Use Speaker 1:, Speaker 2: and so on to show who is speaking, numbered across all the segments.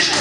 Speaker 1: Що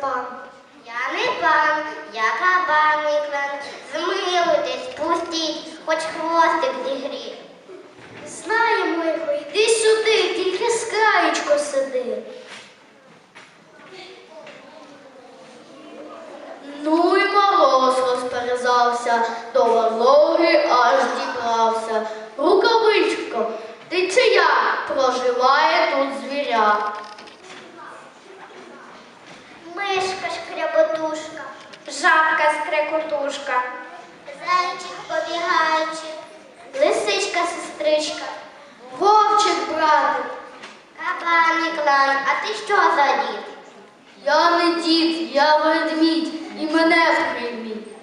Speaker 2: пан?
Speaker 3: Я не пан, я кабаний клан. Змилуйтесь, пустіть, хоч хвостик зігрів.
Speaker 2: Знаємо, лихо, йди сюди, тільки з краєчко сиди.
Speaker 1: Ну і мороз розперезався, до вологи аж дібрався. Рукавичко, ти чия проживає тут звіря?
Speaker 2: Мишка шкряботушка,
Speaker 1: Жабка скрекотушка.
Speaker 2: зайчик побігаючи, лисичка сестричка.
Speaker 1: Вовчик, братик,
Speaker 3: Кабаний клан, а ти що за дід?
Speaker 1: я не дід, я ведмідь, і мене прийміть.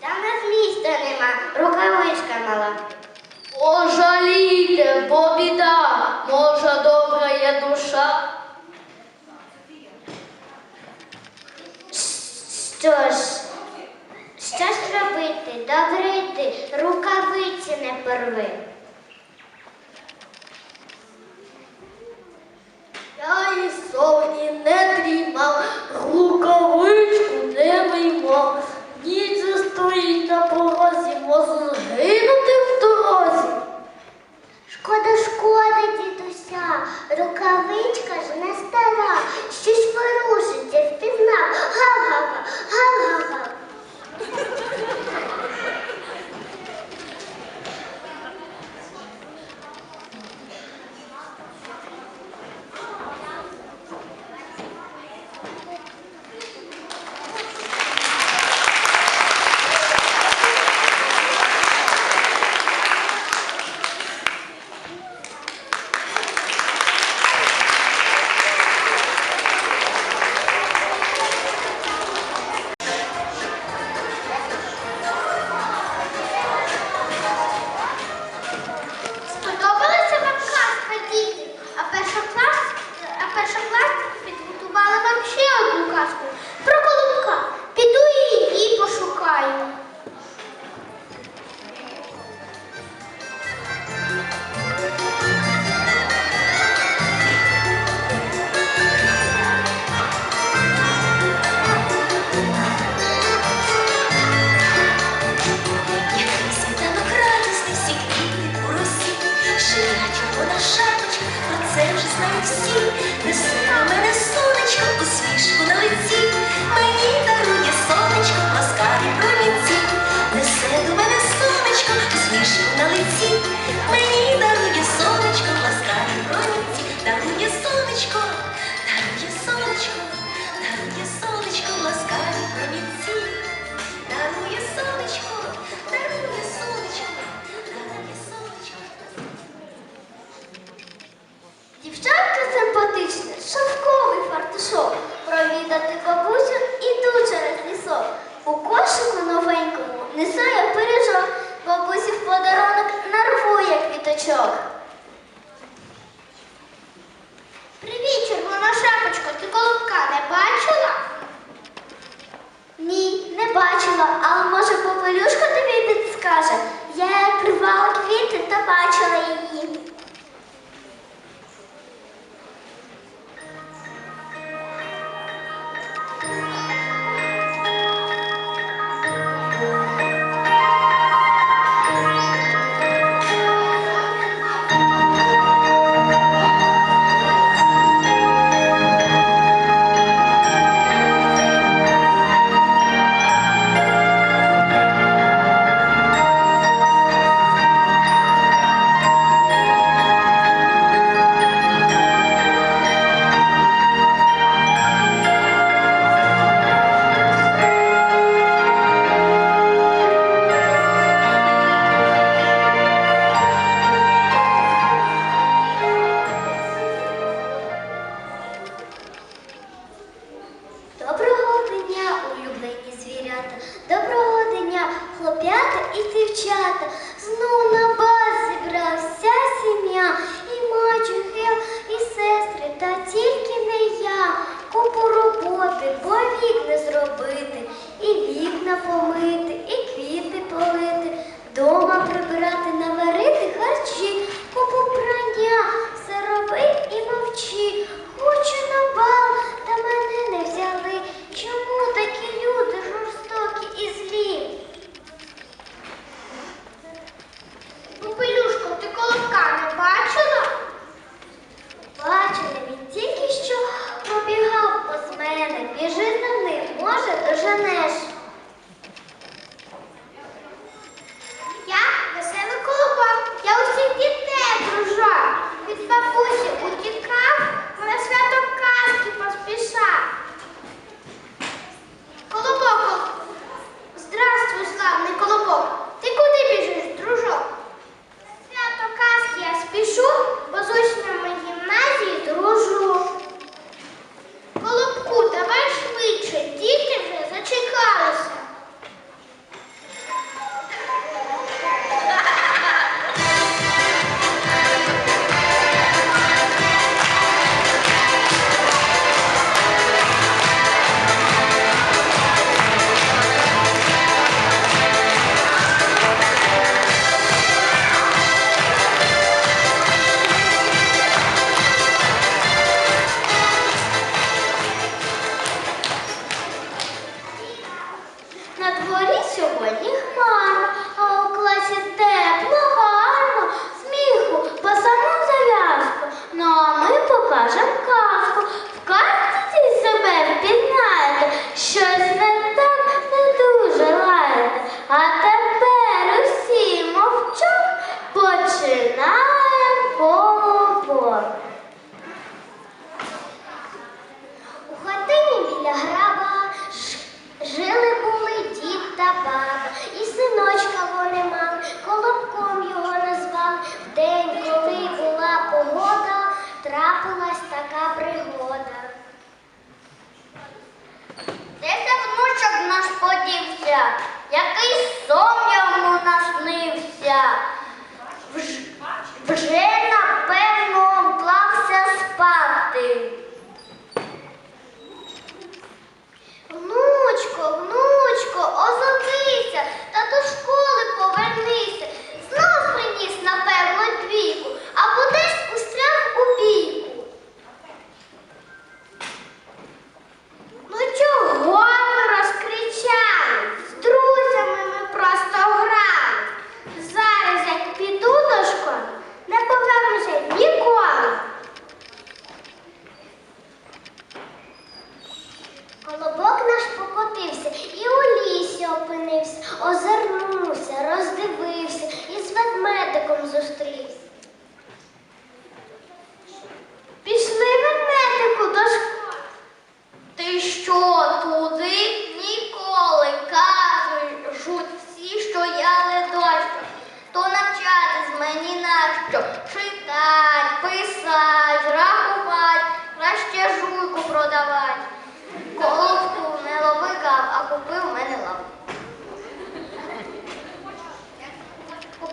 Speaker 3: Та нас міста нема, рукавичка мала.
Speaker 1: Ожалійте, бо біда, може добра є душа.
Speaker 2: Що ж, що ж робити? Добре йти, рукавиці не порви.
Speaker 1: Я і совні не дрімав, рукавичку не виймав. Ніч стоїть на порозі, можу дорозі.
Speaker 2: Шкода, шкода, дідуся, рукавичка ж не стара, щось ворушиться, впізнав. Гав-гав-гав, гав-гав-гав.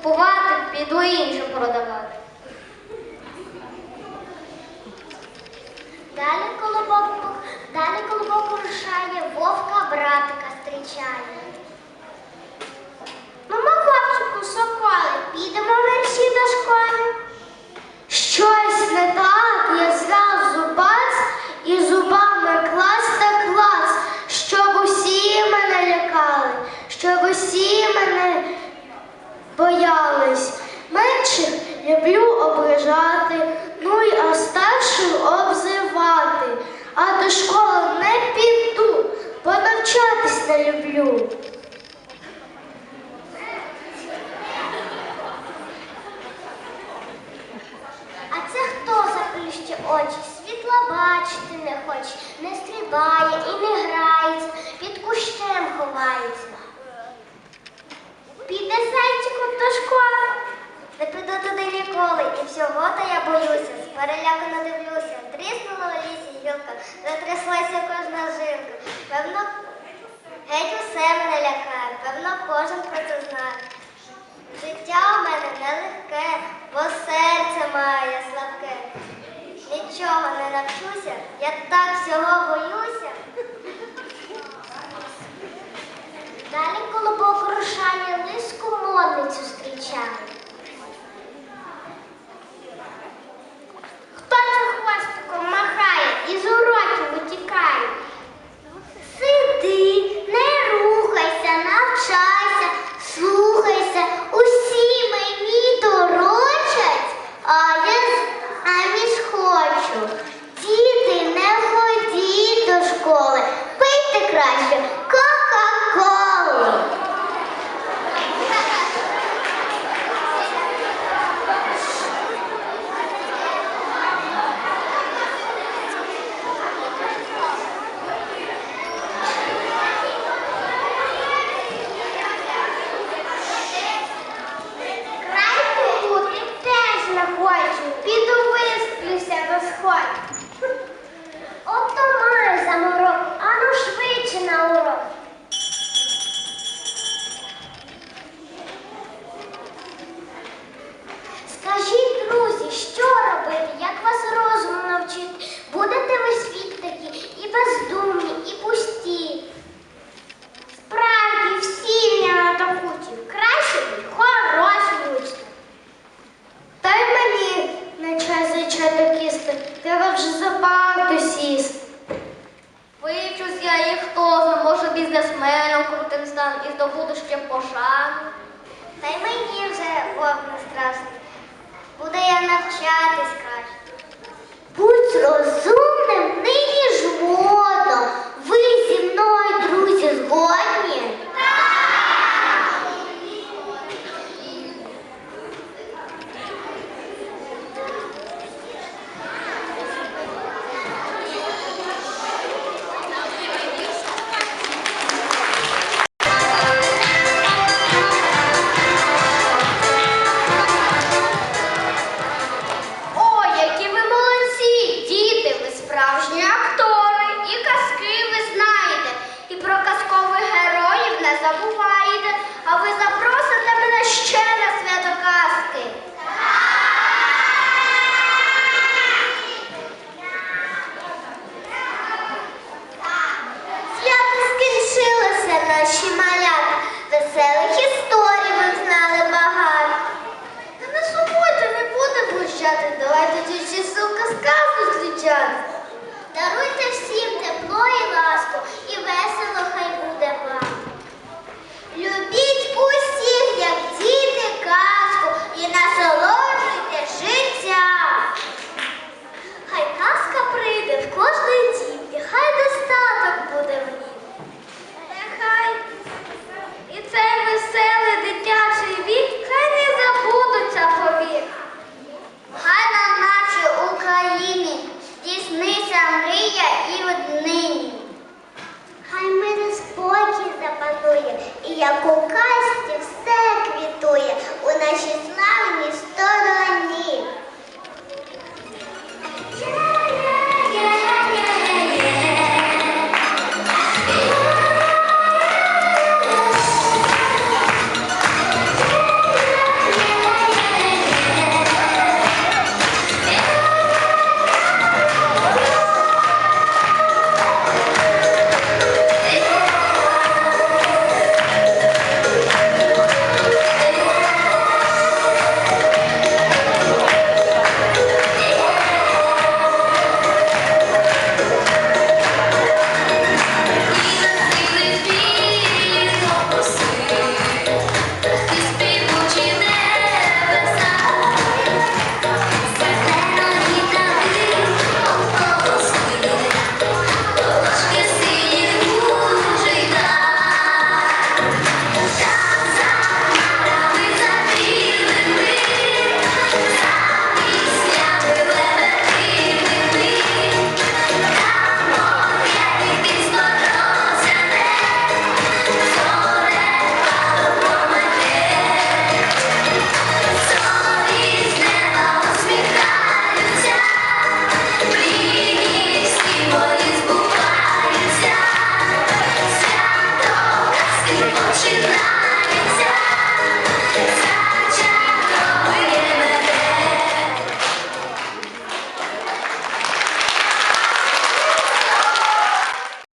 Speaker 1: купувати, піду іншу продавати.
Speaker 2: Далі колобок, далі колобок рушає, вовка братика зустрічає. Ну, Мама вовчику соколи, підемо мерші до школи. Щось не так, я зразу бац і зубами клас та клас, щоб усі мене лякали, щоб усі мене боялись, менших люблю ображати, ну й а старших обзивати, а до школи не піду, бо навчатись не люблю.